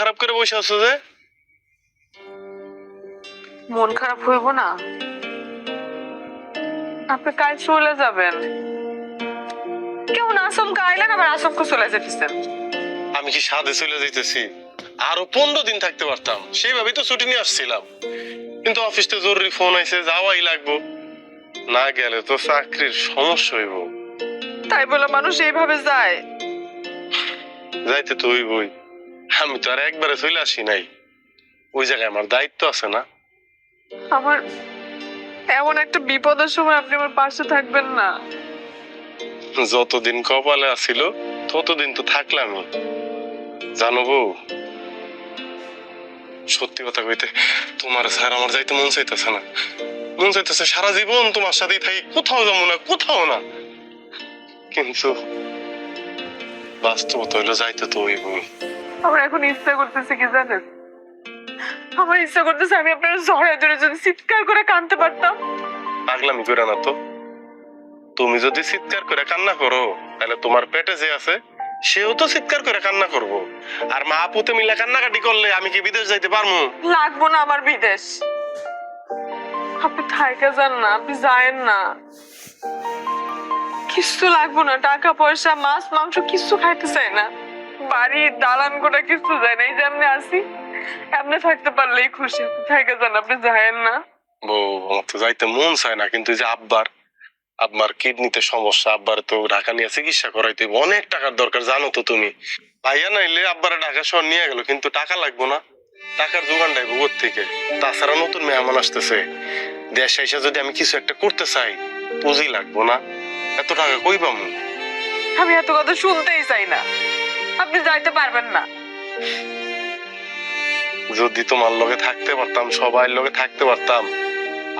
খারাপ করে বসে আছো যে? মন খারাপ হইব না? আপনি কাল চলে যাবেন। কেমন আসমকা আইলেন আবার আসমকা চলে যেতেছেন আমি কি সাদে চলে যাইতেছি? আরও পনেরো দিন থাকতে পারতাম। সেইভাবেই তো ছুটি নিয়ে আসছিলাম। কিন্তু অফিসতে জরুরি ফোন আইছে যাওয়াই লাগবো। না গেলে তো চাকরির সমস্যা হইব। তাই বলে মানুষ এইভাবে যায়। যাইতে তো হইবই। আমি তো আর একবারে চলে আসি নাই। ওই জায়গায় আমার দায়িত্ব আছে না। আমার এমন একটা বিপদের সময় আপনি আমার পাশে থাকবেন না। যতদিন কপালে আসিল ততদিন তো থাকলামই জানো বউ সত্যি কথা কইতে তোমার স্যার আমার যাইতে মন চাইতেছে না। মন চাইতেছে সারা জীবন তোমার সাথেই থাকি কোথাও যাব না কোথাও না। কিন্তু বাস্তবতা হইল যাইতে তো হইবই। আমার এখন ইচ্ছা করতেছে কি জানেন? আমার ইচ্ছা করতেছে আমি আপনার ঝড়ে ধরে যদি চিৎকার করে কানতে পারতাম। পাগলামি করে না তো। তুমি যদি চিৎকার করে কান্না করো তাহলে তোমার পেটে যে আছে সেও তো চিৎকার করে কান্না করব। আর মা পুতে মিলে কান্নাকাটি করলে আমি কি বিদেশ যাইতে পারব লাগবো না আমার বিদেশ। আপনি থাইকে যান না আপনি যায়েন না। কিছু লাগবো না টাকা পয়সা মাছ মাংস কিছু খাইতে চাই না। বাড়ি দালান কিছু যায় না এই যে আপনি আসি আপনি থাকতে পারলেই খুশি। থাইকে যান আপনি যায়েন না। বউ আমার তো যাইতে মন চায় না কিন্তু যে আব্বার আব্বার কিডনিতে সমস্যা আব্বার তো ঢাকা নিয়ে চিকিৎসা করাইতে। অনেক টাকার দরকার জানো তো তুমি। ভাইয়া নাইলে আব্বারে ঢাকা শহর নিয়ে গেল কিন্তু টাকা লাগবো না। টাকার যোগান ডাইব থেকে তাছাড়া নতুন মেহমান আসতেছে। দেশ এসে যদি আমি কিছু একটা করতে চাই পুঁজি লাগবো না। এত টাকা কই পাবো আমি এত কথা শুনতেই চাই না। আপনি যাইতে পারবেন না। যদি তোমার লগে থাকতে পারতাম সবাই লগে থাকতে পারতাম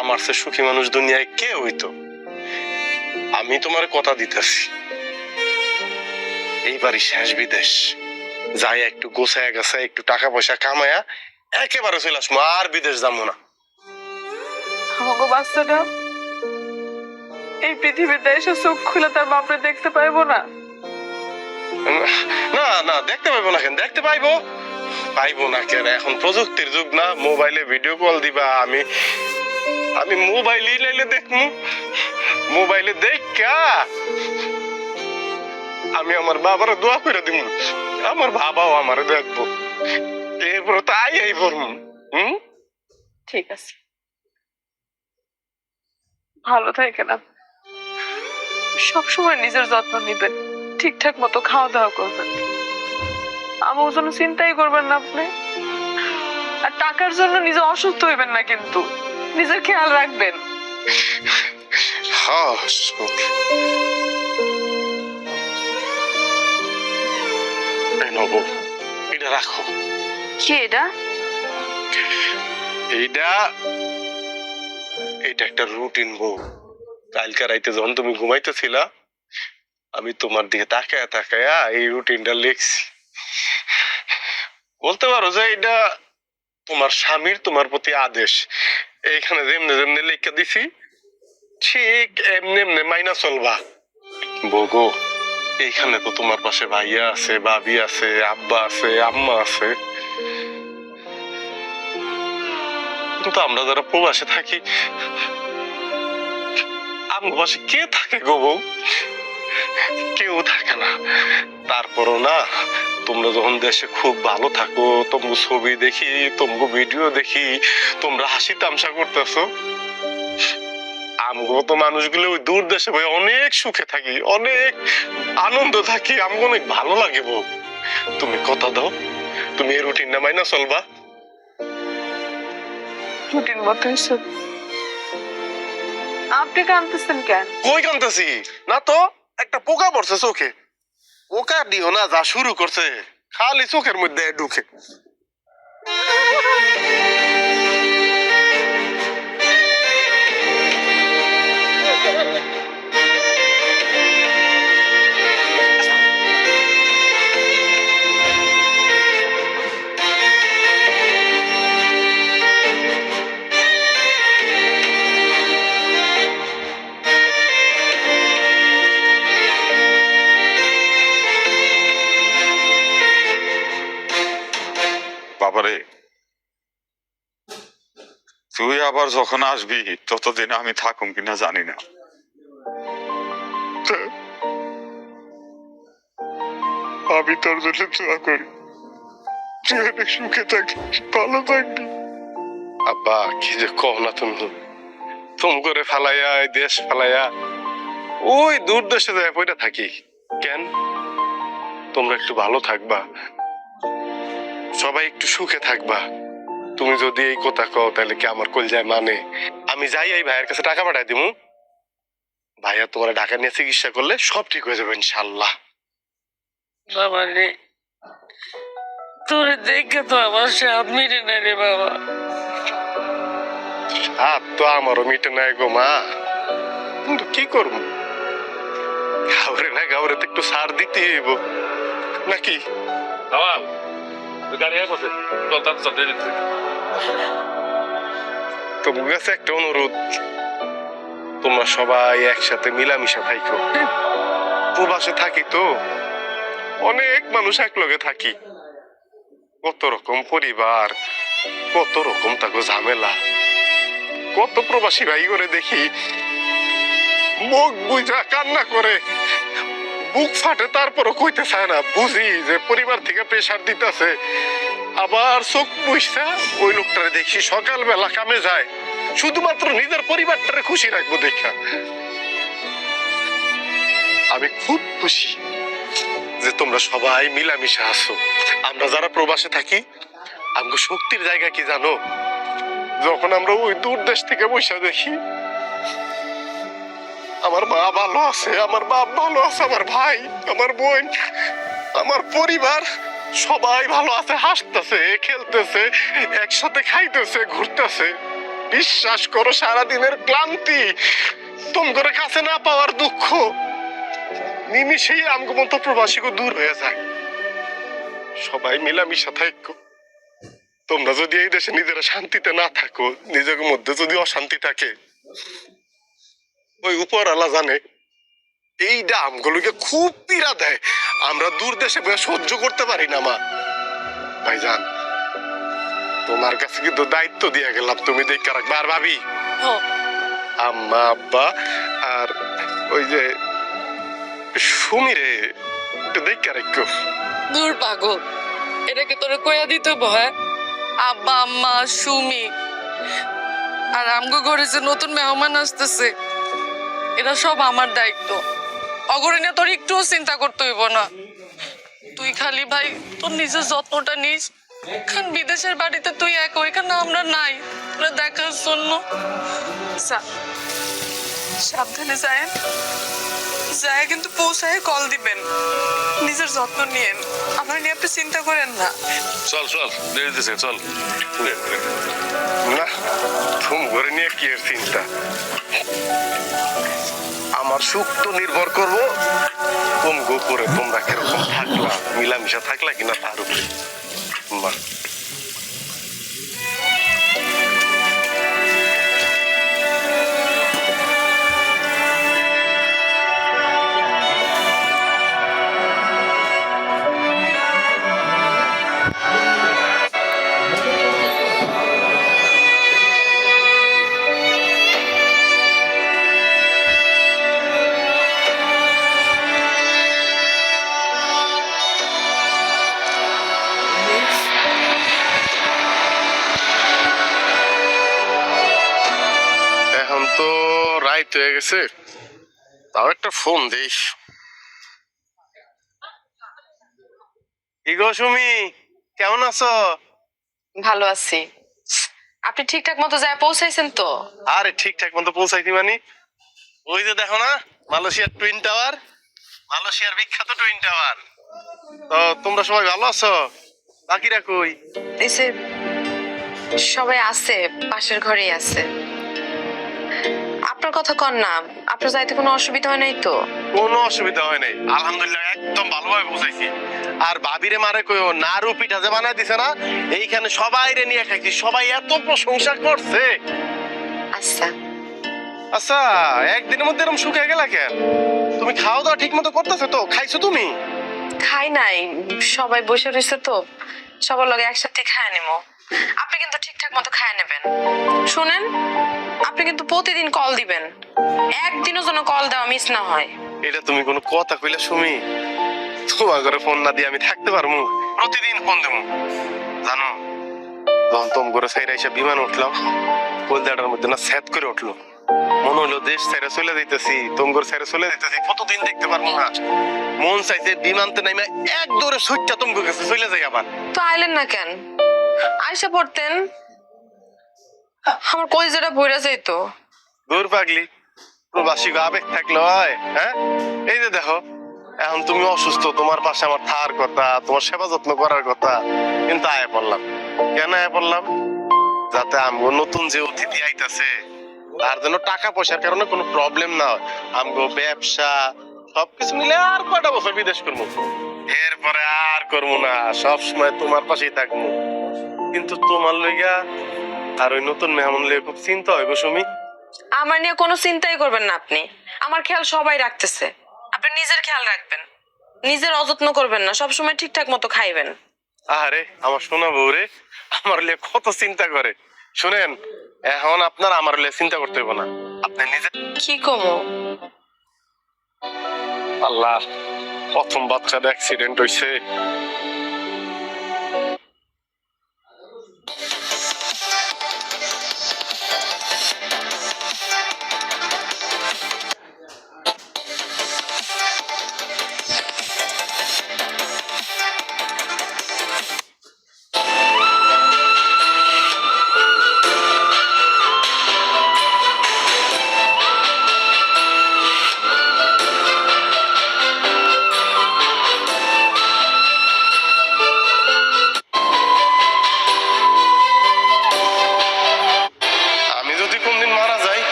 আমার সে সুখী মানুষ দুনিয়ায় কে হইতো? আমি তোমার কথা দিতেছি। এইবারই শেষ বিদেশ। যাই একটু গোছায় গেছে একটু টাকা পয়সা কামায়া একেবারে চলে আসব আর বিদেশ যাব না। আমাকে বাচ্চাটা এই পৃথিবীতে এসে চোখ খুলে তার বাপরে দেখতে পাইবো না। না না, দেখতে পাইবো না কেন? দেখতে পাইবো? পাইবো না কেন? এখন প্রযুক্তির যুগ না, মোবাইলে ভিডিও কল দিবা আমি। আমি লাইলে দেখমু। মোবাইলে দেখা আমি আমার বাবার দোয়া করে আমার বাবাও আমারে দেখব। এরপর তো আই আই পড়মু। হুম? ঠিক আছে। ভালো থাকেন সবসময় নিজের যত্ন নিবেন। ঠিকঠাক মতো খাওয়া দাওয়া করবেন। আমার জন্য চিন্তাই করবেন না আপনি। আর টাকার জন্য নিজে অসুস্থ হইবেন না কিন্তু। নিজের খেয়াল রাখবেন। হ্যাঁ নব এটা রাখো। কি এটা? এইটা এটা একটা রুটিন বউ। কালকে রাইতে যখন তুমি ঘুমাইতেছিলা আমি তোমার দিকে তাকায় তাকায়া এই রুটিনটা লিখছি। বলতে পারো যে এটা তোমার স্বামীর তোমার প্রতি আদেশ। এইখানে যেমনে যেমনে লিখে দিছি, ঠিক এমনি এমনি মাইনা চলবা। বগো, এইখানে তো তোমার পাশে ভাইয়া আছে, ভাবি আছে, আব্বা আছে, আম্মা আছে। কিন্তু আমরা যারা প্রবাসে থাকি আমার পাশে কে থাকে গো বউ? কেউ থাকে না। তারপরও না তোমরা যখন দেশে খুব ভালো থাকো তোমরা ছবি দেখি তোমরা ভিডিও দেখি তোমরা হাসি তামসা করতেছো। আমগো তো মানুষগুলো ওই দূর দেশে ভাই অনেক সুখে থাকি অনেক আনন্দ থাকি আমগো অনেক ভালো লাগে বউ। তুমি কথা দাও তুমি এই রুটিনটা মাইনা চলবা। রুটিন আপনি কানতেছেন কেন? কই কান্তাছি না তো। একটা পোকা পড়ছে চোখে। পোকা দিও না যা শুরু করছে। খালি চোখের মধ্যে ঢুকে। আবার যখন আসবি ততদিন আমি থাকুম কিনা জানি না। আমি তোর জন্য দোয়া করি। তুই অনেক সুখে থাকিস ভালো থাকবি। আব্বা কি যে কও না তুমি। তুম করে ফালাইয়া এই দেশ ফালাইয়া ওই দূর দেশে যায় পয়টা থাকি। কেন? তোমরা একটু ভালো থাকবা। সবাই একটু সুখে থাকবা। তুমি যদি এই কথা কও তাহলে কি আমার কল যায় মানে? আমি যাই এই ভাইয়ের কাছে টাকা পাঠাই দিমু। ভাইয়া তোমার ঢাকা নিয়ে চিকিৎসা করলে সব ঠিক হয়ে যাবে ইনশাল্লাহ বাবা রে তোরে দেখে তো আমার স্বাদ মিটে না রে বাবা। তো আমারও মিটে নাই গো মা। কিন্তু কি করব? গাউরে না তো একটু সার দিতে হইব। নাকি? বাবা গাড়ি আয় বসে চল তার সাথে দিচ্ছি তোমার কাছে একটা অনুরোধ। তোমরা সবাই একসাথে মিলামিশা থাইকো। প্রবাসে থাকি তো। অনেক মানুষ একলগে থাকি। কত রকম পরিবার, কত রকম তাকে ঝামেলা। কত প্রবাসী ভাই করে দেখি, মুখ বুঝা কান্না করে। বুক ফাটে, তারপরও কইতে চায় না। বুঝি যে পরিবার থেকে প্রেশার দিতেছে। আবার চোখ বুঝছা ওই লোকটারে দেখি সকালবেলা কামে যায়। শুধুমাত্র নিজের পরিবারটারে খুশি রাখব দেখা। আমি খুব খুশি যে তোমরা সবাই মিলামিশা আছো। আমরা যারা প্রবাসে থাকি, আমগো শক্তির জায়গা কি জানো? যখন আমরা ওই দূর দেশ থেকে বসে দেখি আমার মা ভালো আছে আমার বাপ ভালো আছে আমার ভাই, আমার বোন, আমার পরিবার, সবাই ভালো আছে, হাসতেছে, খেলতেছে, একসাথে খাইতেছে, ঘুরতেছে। বিশ্বাস করো, সারাদিনের ক্লান্তি তোমাদের কাছে না পাওয়ার দুঃখ। নিমিশেই আমগো মতো প্রবাসীকে দূর হয়ে যায়। সবাই মিলামিশা থাকো। তোমরা যদি এই দেশে নিজেরা শান্তিতে না থাকো, নিজের মধ্যে যদি অশান্তি থাকে ওই উপর আলা জানে এই খুব পীড়া দেয়। আমরা দূর দেশে সহ্য করতে পারি না মা। ভাইজান তোমার কাছে কিন্তু দায়িত্ব দিয়ে গেলাম তুমি দেখে রাখবে। আর ভাবি আম্মা আব্বা আর ওই যে সুমিরে একটু দেখে রাখো। দূর পাগল এটাকে তোরে কইয়া দিতে ভয় আব্বা আম্মা সুমি আর আমগো ঘরে যে নতুন মেহমান আসতেছে। এটা সব আমার দায়িত্ব। অগরে তোর একটুও চিন্তা করতে হইব না। তুই খালি ভাই, তোর নিজের যত্নটা নিস। এখন বিদেশের বাড়িতে তুই এক, ওইখানে আমরা নাই। তোরা দেখার জন্য। সাবধানে যায় যায় কিন্তু পৌঁছায় কল দিবেন। নিজের যত্ন নিয়েন। আমার নিয়ে আপনি চিন্তা করেন না। চল চল দেরি দিছে চল। না তুম ঘরে নিয়ে কি এর চিন্তা? আমার সুখ তো নির্ভর করব তুম গোপরে তোমরা কীরকম থাকলা, মিলামিশা থাকলা কিনা তার উপরে। গেছে। তাও একটা ফোন দিস সুমি? কেমন আছো? ভালো আছি। আপনি ঠিকঠাক মতো যায় পৌঁছাইছেন তো? আরে ঠিকঠাক মতো পৌঁছাইছি মানে? ওই যে দেখো না মালয়েশিয়ার টুইন টাওয়ার মালয়েশিয়ার বিখ্যাত টুইন টাওয়ার তো তোমরা সবাই ভালো আছো? বাকিরা কই? এসে সবাই আছে পাশের ঘরেই আছে। কথা কন না। আপনার যাইতে কোনো অসুবিধা হয় নাই তো? কোনো অসুবিধা হয় নাই। আলহামদুলিল্লাহ একদম ভালোভাবে পৌঁছাইছি আর ভাবিরে মারে কইও নাড়ু পিঠা যে বানাই দিছে না এইখানে সবাই রে নিয়ে খাইছি। সবাই এত প্রশংসা করছে। আচ্ছা। আচ্ছা একদিনের মধ্যে এরকম শুকিয়ে গেলা কেন? তুমি খাওয়া দাওয়া ঠিক মতো করতেছো তো? খাইছো তুমি? খাই নাই। সবাই বসে রয়েছে তো। সবার লগে একসাথে খায় নেব আপনি কিন্তু ঠিকঠাক মতো খায় নেবেন। শুনেন আপনি কিন্তু প্রতিদিন কল দিবেন। একদিনও যেন কল দেওয়া মিস না হয়। এটা তুমি কোনো কথা কইলে সুমি? তোমার ঘরে ফোন না দিয়ে আমি থাকতে পারব? প্রতিদিন ফোন দেবো। জানো যখন তোম করে সাইরা এসে বিমান উঠলাম কলজাটার মধ্যে না স্যাত করে উঠল। মনে হলো দেশ ছেড়ে চলে যাইতেছি তোম করে ছেড়ে চলে যাইতেছি কতদিন দেখতে পারব না। মন চাইছে বিমানতে নাইমা এক দৌড়ে সুইটটা তোমাকে কাছে চলে যাই আবার। তো আইলেন না কেন? আইসা পড়তেন। আমার কলিজাটা বইরা যাইতো। দূর পাগলি, প্রবাসী গো, আবেগ থাকলে হয় হ্যাঁ? এই যে দেখো, এখন তুমি অসুস্থ, তোমার পাশে আমার থার কথা, তোমার সেবা যত্ন করার কথা, কিন্তু আয় পড়লাম। কেন আয় পড়লাম? যাতে আমগো নতুন যে অতিথি আইতাছে, তার জন্য টাকা পয়সার কারণে কোনো প্রবলেম না হয়। আমগো ব্যবসা, সবকিছু মিলে আর কয়টা বছর বিদেশ করব এরপরে আর করব না সব সময় তোমার পাশেই থাকব কিন্তু তোমার লইগা আর ওই নতুন মেহমান লইয়া খুব চিন্তা হয় গো সুমি। আমার নিয়ে কোনো চিন্তাই করবেন না আপনি। আমার খেয়াল সবাই রাখতেছে। আপনি নিজের খেয়াল রাখবেন। নিজের অযত্ন করবেন না। সবসময় ঠিকঠাক মতো খাইবেন। আরে আমার শোনা বউ রে আমার লিয়ে কত চিন্তা করে। শুনেন এখন আপনার আমার লিয়ে চিন্তা করতে হবে না। আপনি নিজে কি কমো? আল্লাহ প্রথম বাচ্চার অ্যাক্সিডেন্ট হইছে।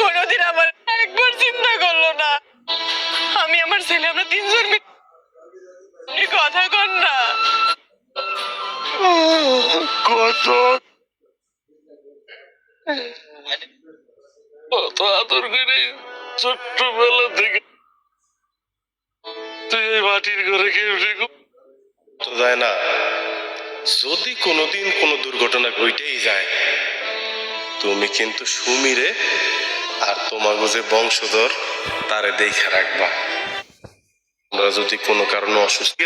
কোনোদিন আমার একবার চিন্তা করল না। আমি আমার ছেলে, আমরা তিনজন মিলে কথা কন না। কত? কত আদর করে ছোট্টবেলা থেকে তুই এই মাটির ঘরে কেমনে তো যায় না। যদি কোনোদিন কোনো দুর্ঘটনা ঘটেই যায়, তুমি কিন্তু সুমিরে আর তোমাকে যে বংশধর তারে দেখে রাখবা। আমরা যদি কোনো কারণে অসুস্থ